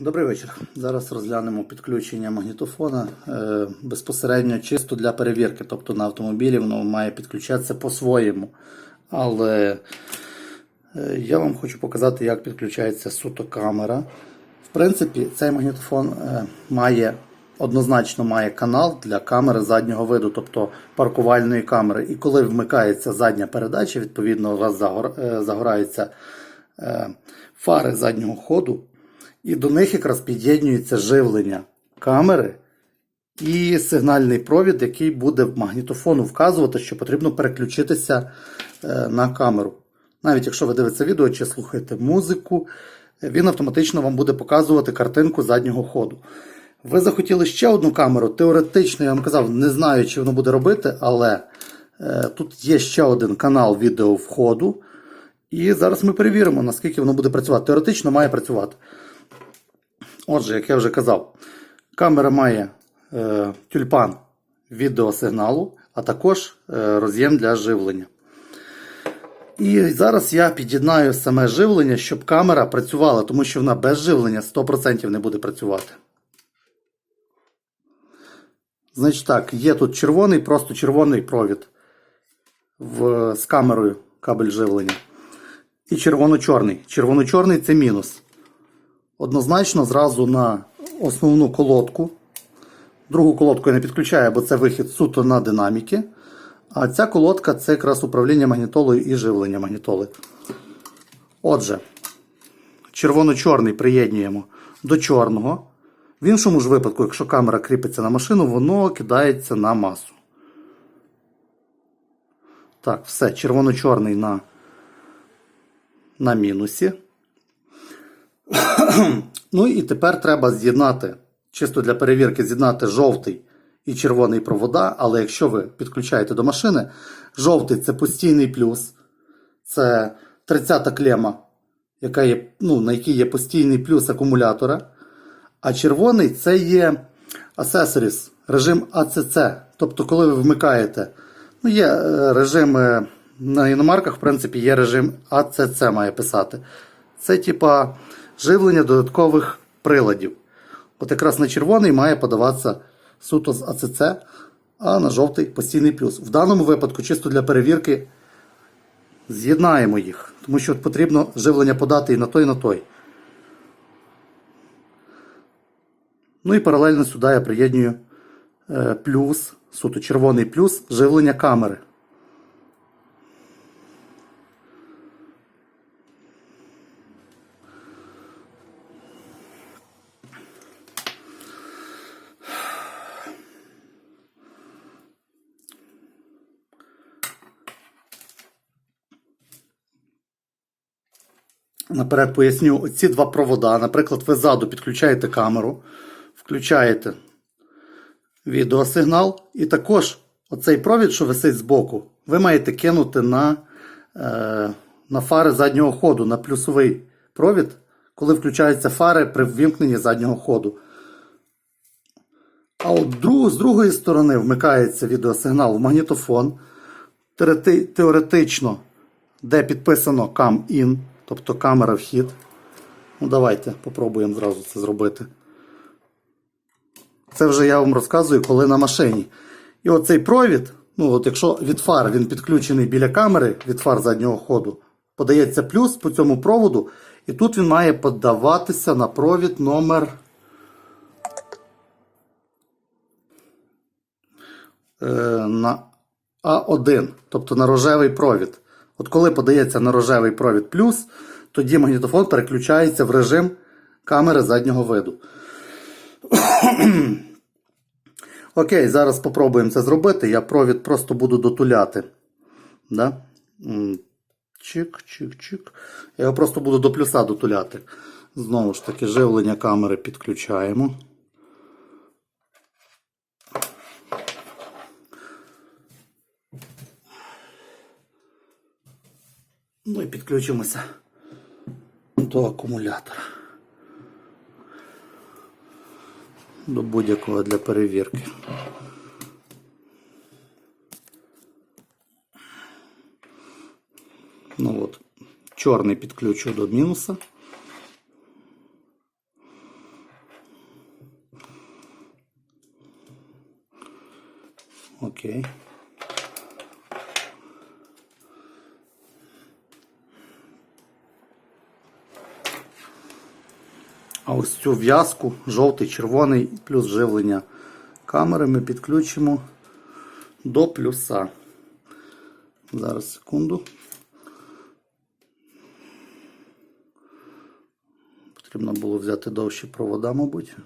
Добрий вечір. Зараз розглянемо підключення магнітофона е, безпосередньо чисто для перевірки. Тобто на автомобілі воно має підключатися по-своєму. Але е, я вам хочу показати, як підключається суто камера. В принципі, цей магнітофон е, має однозначно має канал для камери заднього виду, тобто паркувальної камери. І коли вмикається задня передача, відповідно, у вас загор- е, загораються е, фари заднього ходу. І до них якраз під'єднюється живлення камери і сигнальний провід, який буде в магнітофону вказувати, що потрібно переключитися е, на камеру. Навіть якщо ви дивитеся відео чи слухаєте музику, він автоматично вам буде показувати картинку заднього ходу. Ви захотіли ще одну камеру. Теоретично, я вам казав, не знаю, чи воно буде робити, але е, тут є ще один канал відео входу. І зараз ми перевіримо, наскільки воно буде працювати. Теоретично має працювати. Отже, як я вже казав, камера має е, тюльпан відеосигналу, а також е, роз'єм для живлення. І зараз я під'єднаю саме живлення, щоб камера працювала, тому що вона без живлення 100% не буде працювати. Значить так, є тут червоний, просто червоний провід в, з камерою кабель живлення. І червоно-чорний. Червоно-чорний це мінус однозначно зразу на основну колодку. Другу колодку я не підключаю, бо це вихід суто на динаміки. А ця колодка це якраз управління магнітолою і живлення магнітоли. Отже, червоно-чорний приєднуємо до чорного. В іншому ж випадку, якщо камера кріпиться на машину, воно кидається на масу. Так, все, червоно-чорний на, на мінусі. Ну і тепер треба з'єднати, чисто для перевірки, з'єднати жовтий і червоний провода. Але якщо ви підключаєте до машини, жовтий це постійний плюс, це 30-та клема, яка є, ну, на якій є постійний плюс акумулятора. А червоний це є accessories, режим ACC. Тобто, коли ви вмикаєте, ну, є е, режим на іномарках, в принципі, є режим ACC має писати. Це типа живлення додаткових приладів. От якраз на червоний має подаватися суто з АЦЦ, а на жовтий постійний плюс. В даному випадку, чисто для перевірки, з'єднаємо їх, тому що потрібно живлення подати і на той, і на той. Ну і паралельно сюди я приєднюю е, плюс, суто червоний плюс живлення камери. Наперед поясню, оці два провода. Наприклад, ви ззаду підключаєте камеру, включаєте відеосигнал, і також оцей провід, що висить збоку, ви маєте кинути на, е, на фари заднього ходу, на плюсовий провід, коли включаються фари при ввімкненні заднього ходу. А от друг, з другої сторони вмикається відеосигнал в магнітофон. Теоретично, де підписано Cam In, тобто камера вхід. Ну, давайте попробуємо зразу це зробити. Це вже я вам розказую, коли на машині. І оцей провід, ну от якщо від фар він підключений біля камери від фар заднього ходу, подається плюс по цьому проводу, і тут він має подаватися на провід номер. е, на А1, тобто на рожевий провід. От коли подається на рожевий провід плюс, тоді магнітофон переключається в режим камери заднього виду. Окей, зараз спробуємо це зробити. Я провід просто буду дотуляти. Да? Чик, чик, чик. Я його просто буду до плюса дотуляти. Знову ж таки, живлення камери підключаємо. Ну і підключимося до акумулятора. До будь-якого для перевірки. Ну от, чорний підключу до мінуса. Окей. А ось цю в'язку, жовтий, червоний, плюс живлення камери ми підключимо до плюса. Зараз секунду. Потрібно було взяти довші провода, мабуть.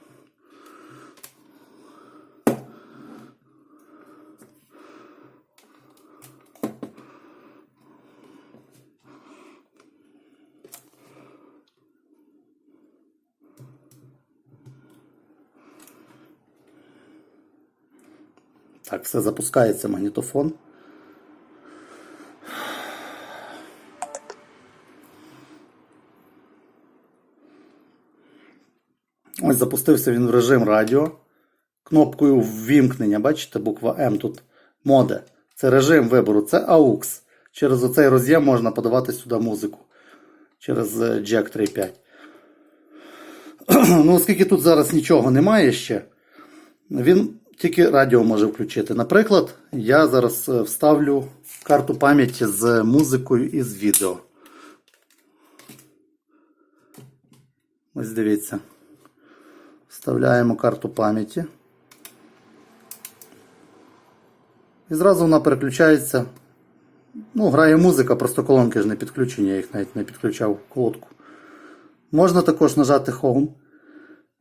Так, все запускається магнітофон. Ось запустився він в режим радіо. Кнопкою ввімкнення, бачите, буква М тут моде. Це режим вибору, це AUX. Через оцей роз'єм можна подавати сюди музику. Через е, Jack 3.5. Ну, оскільки тут зараз нічого немає ще, він тільки радіо може включити. Наприклад, я зараз е, вставлю карту пам'яті з музикою і з відео. Ось дивіться. Вставляємо карту пам'яті. І зразу вона переключається. Ну, грає музика, просто колонки ж не підключені, я їх навіть не підключав колодку. Можна також нажати Home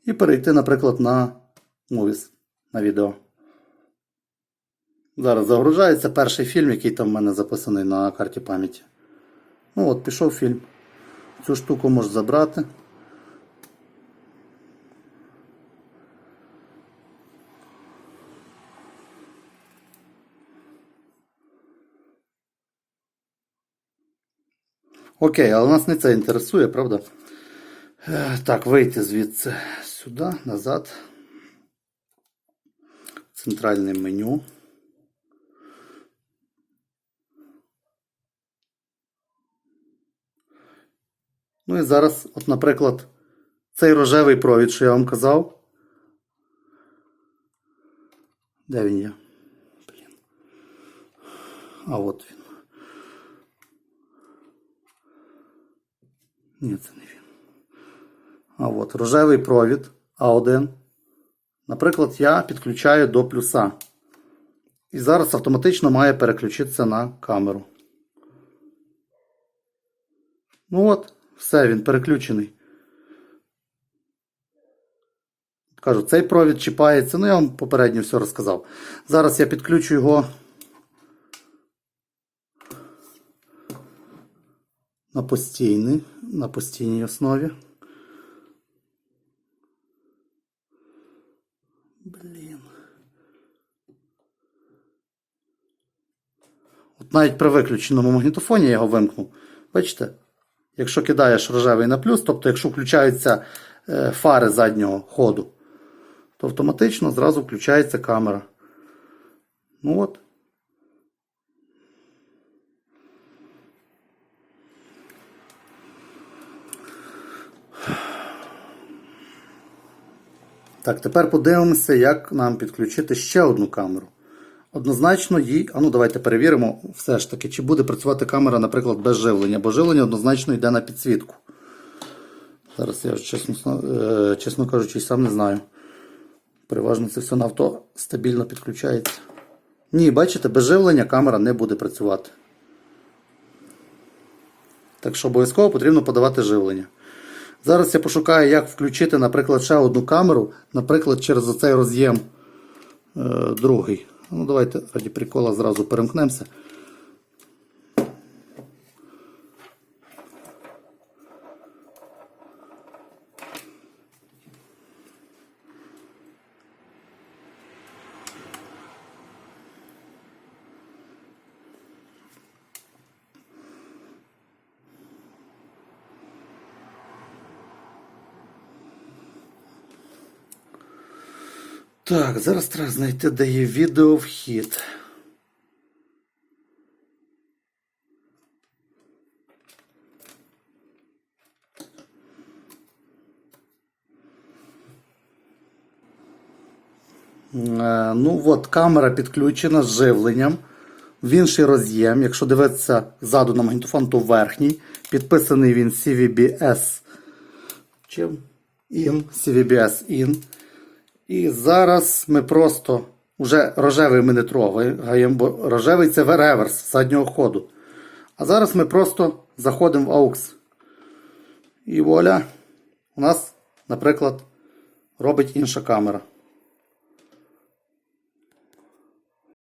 і перейти, наприклад, на Movies, на відео. Зараз загружається перший фільм, який там в мене записаний на карті пам'яті. Ну от, пішов фільм. Цю штуку можеш забрати. Окей, але нас не це інтересує, правда? Е, Так, вийти звідси сюди, назад. Центральне меню. Ну і зараз, от, наприклад, цей рожевий провід, що я вам казав. Де він є? Блін. А от він. Ні, це не він. А от рожевий провід А1. Наприклад, я підключаю до плюса. І зараз автоматично має переключитися на камеру. Ну от, все, він переключений. Кажу, цей провід чіпається. Ну, я вам попередньо все розказав. Зараз я підключу його на постійний, на постійній основі. Блін. От навіть при виключеному магнітофоні я його вимкнув. Бачите? Якщо кидаєш рожевий на плюс, тобто якщо включаються е, фари заднього ходу, то автоматично зразу включається камера. Ну от. Так, тепер подивимося, як нам підключити ще одну камеру. Однозначно їй, а ну давайте перевіримо, все ж таки, чи буде працювати камера, наприклад, без живлення, бо живлення однозначно йде на підсвітку. Зараз я чесно, е, чесно кажучи, сам не знаю. Переважно це все на авто стабільно підключається. Ні, бачите, без живлення камера не буде працювати. Так що обов'язково потрібно подавати живлення. Зараз я пошукаю, як включити, наприклад, ще одну камеру, наприклад, через оцей роз'єм е, другий. Ну, давайте раді прикола зразу перемкнемося. Так, зараз треба знайти, де є відеовхід. Е, Ну от, камера підключена з живленням. В інший роз'єм. Якщо дивитися ззаду на магнітофон, то верхній. Підписаний він CVBS. Чим? IN, CVBS IN. І зараз ми просто вже рожевий ми не трогаємо, бо рожевий це реверс заднього ходу. А зараз ми просто заходимо в AUX. І вуаля, у нас, наприклад, робить інша камера.